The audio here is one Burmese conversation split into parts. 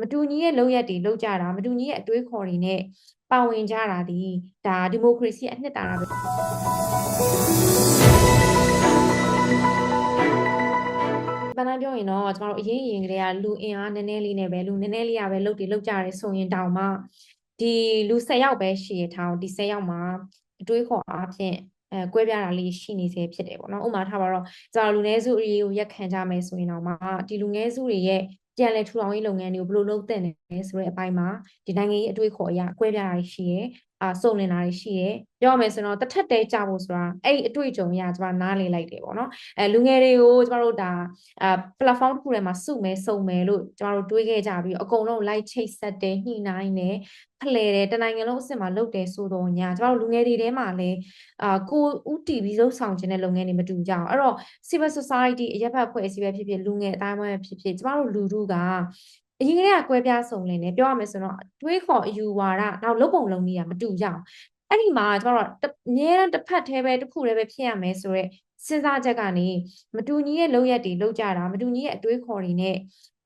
မတူညီရဲ့လုပ်ရက်တွေလုပ်ကြတာမတူညီရဲ့အတွေးခေါ်တွေနဲ့ပါဝင်ကြတာဒီဒါဒီမိုကရေစီအနှစ်သာရပဲပန်းပြောရင်တော့ကျမတို့အရင်အရင်ကတည်းကလူအင်အားနည်းနည်းလေးနဲ့ပဲလူနည်းနည်းလေးရပဲလုပ်တွေလုပ်ကြရဲဆိုရင်တောင်မှဒီလူ10ယောက်ပဲရှိရထားအောင်ဒီ10ယောက်မှာအတွေးခေါ်အားဖြင့်အဲကွဲပြားတာလေးရှိနေစေဖြစ်တယ်ပေါ့နော်ဥပမာထားပါတော့ကျွန်တော်လူနည်းစုအရေးကိုရက်ခံကြမယ်ဆိုရင်တော့မှဒီလူငယ်စုတွေရဲ့ ပြန်လည်ထူထောင်ရေးလုပ်ငန်းတွေကိုဘယ်လိုလုပ်သင့်လဲဆိုတဲ့အပိုင်းမှာဒီနိုင်ငံရေးအတွေ့အခေါ်အရကွဲပြားတာရှိရဲ အာစုံလင်တာရှိရဲပြောရမယ်ဆိုတော့တစ်ထက်တည်းကြဖို့ဆိုတာအဲ့ဒီအတွေ့အကြုံရကျွန်မနားလေလိုက်တယ်ပေါ့နော်အဲလူငယ်တွေကိုကျွန်တော်တို့ဒါအာ platform တစ်ခုထဲမှာစုမယ်စုံမယ်လို့ကျွန်တော်တို့တွေးခဲ့ကြပြီးအကုန်လုံး like ချိတ်ဆက်တယ်ညှိနှိုင်းတယ်ဖလှယ်တယ်တနိုင်ငံလုံးအစ်စ်မှာလုပ်တယ်ဆိုတော့ညာကျွန်တော်တို့လူငယ်တွေထဲမှာလည်းအာကိုဥတီပြီးလှုပ်ဆောင်ခြင်းတဲ့လုပ်ငန်းတွေမတူကြအောင်အဲ့တော့ civil society အရက်ဖတ်ဖွဲ့အစည်းပဲဖြစ်ဖြစ်လူငယ်အတိုင်းအဝိုင်းပဲဖြစ်ဖြစ်ကျွန်တော်တို့လူထုက အရင်ကတည်းကကွဲပြားစုံလင်နေပြောရမယ်ဆိုတော့တွေးခေါ်အယူဝါဒနောက်လုပ်ပုံလုပ်နည်းကမတူကြအောင်အဲ့ဒီမှာကျွန်တော်တို့အများအားတစ်ဖက်သေးပဲတစ်ခုတည်းပဲဖြစ်ရမယ်ဆိုတော့စဉ်းစားချက်ကနေမတူညီရဲ့လုပ်ရက်တွေလုပ်ကြတာမတူညီရဲ့အတွေးခေါ်တွေနဲ့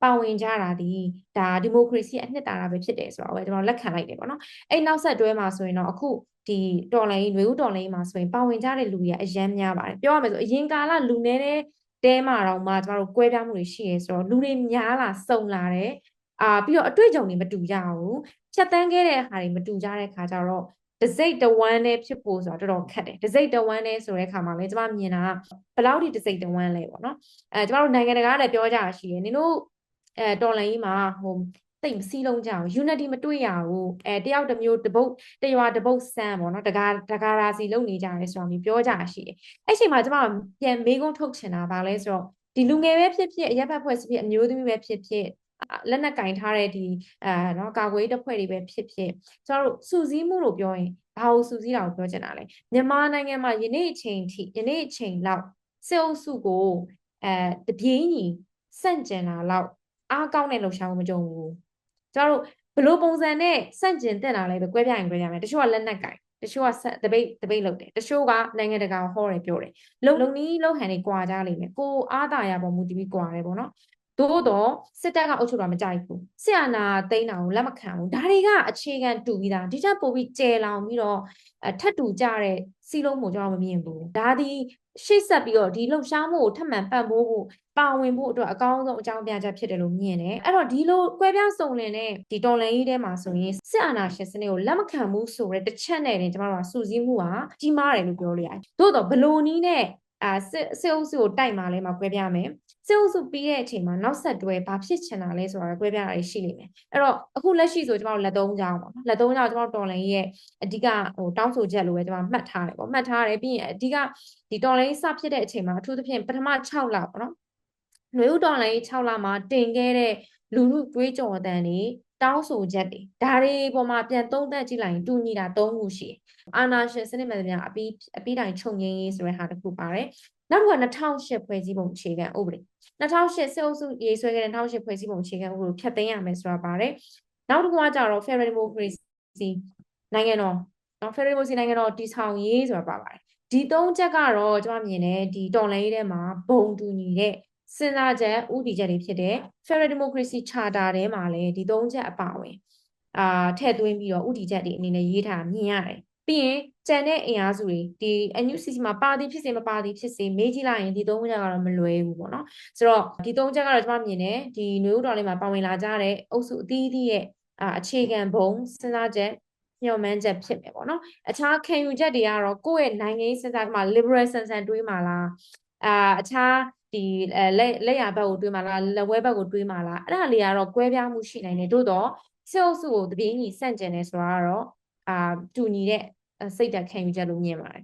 ပါဝင်ကြတာဒီဒါဒီမိုကရေစီအနှစ်သာရပဲဖြစ်တယ်ဆိုတော့ပဲကျွန်တော်လက်ခံလိုက်တယ်ပေါ့နော်အဲ့နောက်ဆက်တွဲမှာဆိုရင်တော့အခုဒီတော်လိုင်းຫນွေဦးတော်လိုင်းမှာဆိုရင်ပါဝင်ကြတဲ့လူတွေကအရန်များပါတယ်ပြောရမယ်ဆိုအရင်ကာလလူနေတဲ့ တဲမှာတော့မှကျမတို့ကွဲပြားမှုတွေရှိရဲဆိုတော့လူတွေများလာစုံလာတယ်အာပြီးတော့အတွေ့အကြုံတွေမတူကြဘူးဖြတ်တန်းခဲ့တဲ့ဟာတွေမတူကြတဲ့ခါကျတော့တစိတ်တဝမ်းနဲ့ဖြစ်ဖို့ဆိုတော့တော်တော်ခက်တယ်တစိတ်တဝမ်းနဲ့ဆိုတဲ့ခါမှာလည်းကျမမြင်တာဘယ်လောက်ထိတစိတ်တဝမ်းလဲပေါ့နော်အဲကျမတို့နိုင်ငံတကာကလည်းပြောကြတာရှိတယ်နင်တို့အဲတော်လိုင်းကြီးမှာဟို သိမစီးလုံးကြအောင် unity မတွေ့ရဘူးအဲတယောက်တစ်မျိုးတပုတ်တရွာတပုတ်ဆန်းပေါ့နော်တကာတကာရာစီလုံနေကြရဲဆိုတော့ပြောကြရှိတယ်အဲ့ချိန်မှာကျမပြန်မေးခွန်းထုတ်ချင်တာဗာလဲဆိုတော့ဒီလူငယ်ပဲဖြစ်ဖြစ်အရက်ဘက်ဖွဲ့ဖြစ်ဖြစ်အမျိုးသမီးပဲဖြစ်ဖြစ်လက်နက်ကင်ထားတဲ့ဒီအဲနော်ကာကွယ်ရေးတပ်ဖွဲ့တွေပဲဖြစ်ဖြစ်ကျွန်တော်တို့စူးစီးမှုလို့ပြောရင်ဘာလို့စူးစီးတာကိုပြောချင်တာလဲမြန်မာနိုင်ငံမှာယနေ့အချိန်ထိယနေ့အချိန်လောက်စစ်အုပ်စုကိုအဲတပြေးညီစန့်ကျင်လာလောက်အားကောင်းတဲ့လှုပ်ရှားမှုမကြုံဘူး ကျွန်တော်တို့ဘလို့ပုံစံနဲ့စန့်ကျင်တက်လာလဲပဲကွဲပြားရင်ကွဲပြားမယ်တချို့ကလက်နက်ကင်တချို့ကတပိတ်တပိတ်လုပ်တယ်တချို့ကနိုင်ငံတကာဟောတယ်ပြောတယ်လုံလုံနီးလုံဟန်တွေကွာကြလိမ့်မယ်ကိုအားတာရပေါ်မူတည်ပြီးကွာတယ်ပေါ့နော် သို့တော့စစ်တပ်ကအုပ်ချုပ်တာမကြိုက်ဘူးစစ်အာဏာသိမ်းတာကိုလက်မခံဘူးဒါတွေကအခြေခံတူပြီးသားဒီချက်ပို့ပြီးကျယ်လောင်ပြီးတော့ထပ်တူကြတဲ့စီလုံးကိုကျွန်တော်မမြင်ဘူးဒါဒီရှေ့ဆက်ပြီးတော့ဒီလှုပ်ရှားမှုကိုထပ်မံပံ့ပိုးဖို့ပါဝင်ဖို့အတွက်အကောင်းဆုံးအကြောင်းပြချက်ဖြစ်တယ်လို့မြင်တယ်အဲ့တော့ဒီလိုကွဲပြားစုံလင်တဲ့ဒီတော်လန်ရေးထဲမှာဆိုရင်စစ်အာဏာရှင်စနစ်ကိုလက်မခံဘူးဆိုတဲ့တစ်ချက်နဲ့တင်ကျွန်တော်တို့ကစူးစီးမှုဟာကြီးမားတယ်လို့ပြောလို့ရတယ်သို့တော့ဘလိုနီးနဲ့ အာစစ်စစ်အုပ်စုကိုတိုက်มาလဲမှာကွဲပြားမယ်စစ်အုပ်စုပြီးတဲ့အချိန်မှာနောက်ဆက်တွဲဘာဖြစ်ချင်တာလဲဆိုတာကွဲပြားတာရှိလိမ့်မယ်အဲ့တော့အခုလက်ရှိဆိုကျွန်တော်လက်သုံးကြောင်းပါနော်လက်သုံးကြောင်းကျွန်တော်တော်လိုင်းရဲ့အဓိကဟိုတောင်းဆိုချက်လိုပဲကျွန်တော်မှတ်ထားတယ်ပေါ့မှတ်ထားတယ်ပြီးရင်အဓိကဒီတော်လိုင်းစဖြစ်တဲ့အချိန်မှာအထူးသဖြင့်ပထမ6လပေါ့နော်ຫນွေဥတော်လိုင်း6လမှာတင်ခဲ့တဲ့ လူမှုတွေးကြော်အတန်တွေတောင်းဆိုချက်တွေဒါတွေပေါ်မှာပြန်သုံးသပ်ကြည့်လိုက်ရင်တူညီတာ၃ခုရှိတယ်အာနာရှင်စနစ်မှန်သမျှအပြီးအပြီးတိုင်းချုပ်ငင်းရေးဆိုတဲ့ဟာတစ်ခုပါတယ်နောက်တစ်ခုက2008ဖွဲ့စည်းပုံအခြေခံဥပဒေ2008စစ်အုပ်စုရေးဆွဲခဲ့တဲ့2008ဖွဲ့စည်းပုံအခြေခံဥပဒေကိုဖျက်သိမ်းရမယ်ဆိုတာပါတယ်နောက်တစ်ခုကကြတော့ Federal Democracy နိုင်ငံတော်နော် Federal Democracy နိုင်ငံတော်တည်ဆောက်ရေးဆိုတာပါပါတယ်ဒီသုံးချက်ကတော့ကျွန်မမြင်တယ်ဒီတော်လှန်ရေးထဲမှာဘုံတူညီတဲ့ စဉ်းစားချက်ဥတီချက်တွေဖြစ်တဲ့ Federal Democracy Charter ထဲမှာလည်းဒီသုံးချက်အပါအဝင်အာထည့်သွင်းပြီးတော့ဥတီချက်တွေအနေနဲ့ရေးထားမြင်ရတယ်ပြီးရင်ကြံတဲ့အင်အားစုတွေဒီ NUCC မှာပါသည်ဖြစ်စေမပါသည်ဖြစ်စေမေးကြည့်လိုက်ရင်ဒီသုံးချက်ကတော့မလွယ်ဘူးပေါ့နော်ဆိုတော့ဒီသုံးချက်ကတော့ကျွန်မမြင်တယ်ဒီနွေဦးတော်လေးမှာပါဝင်လာကြတဲ့အုပ်စုအသီးသီးရဲ့အခြေခံဘုံစဉ်းစားချက်ညှော်မှန်းချက်ဖြစ်မယ်ပေါ့နော်အခြားခံယူချက်တွေကတော့ကိုယ့်ရဲ့နိုင်ငံရေးစဉ်းစားမှာ liberal ဆန်ဆန်တွေးမှာလားအာအခြား ဒီလက်လက်ရဘက်ကိုတွေးမှာလားလက်ဝဲဘက်ကိုတွေးမှာလားအဲ့ဒါလေးကတော့ကွဲပြားမှုရှိနိုင်တယ်တို့တော့စေအုပ်စုကိုတပြေးညီစန့်ကျင်နေဆိုတာကတော့အာတူညီတဲ့စိတ်ဓာတ်ခံယူချက်လို့မြင်ပါတယ်